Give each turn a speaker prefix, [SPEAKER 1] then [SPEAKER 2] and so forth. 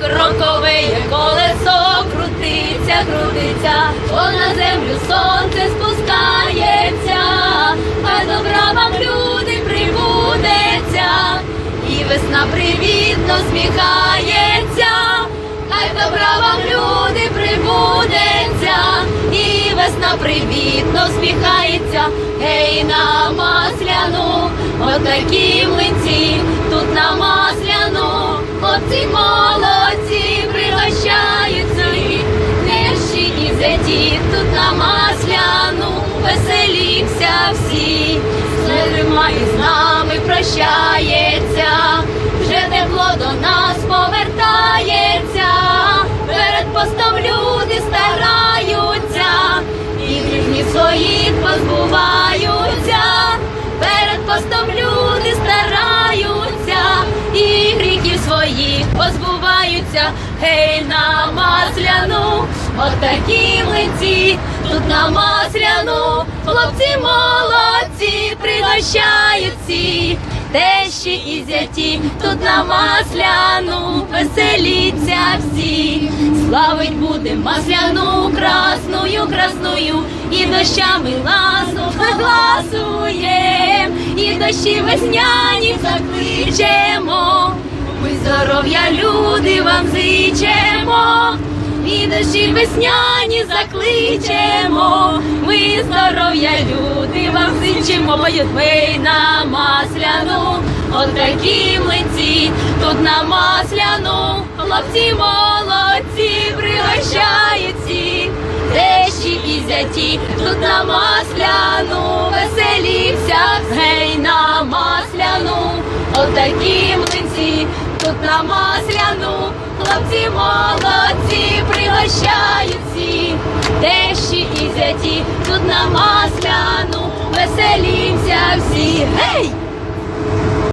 [SPEAKER 1] Крокове колесо крутиться, крутиться, то на землю сонце спускається, хай добра вам люди прибудеться, і весна привітно сміхається, хай добра вам люди прибудеться, і весна привітно сміхається, гей на масляну, отакі млинці, і зеті, тут на масляну, веселімся всі, зима із нами прощається, вже тепло до нас повертається, перед постом люди стараються, і гріхів своїх позбуваються, перед постом люди стараються, і гріхів своїх позбуваються, гей на отакі млинці, тут на масляну, хлопці молодці, пригощають всі, тещі і зяті, тут на масляну, веселіться всі, славить буде масляну, красною, красною, і дощами ласу гласуєм, і дощі весняні закличемо. Ми здоров'я, люди, вам зичемо, і дощі весняні закличемо. Ми здоров'я, люди, вам зичемо, поють ми на масляну, отакі млинці, тут на масляну, хлопці молодці, пригощають всі, тещі і зяті, тут на масляну, веселівся, гей на масляну, отакі млинці, тут на масляну, хлопці молодці, пригощають тещі і зяті, тут на масляну, веселімся всі, гей!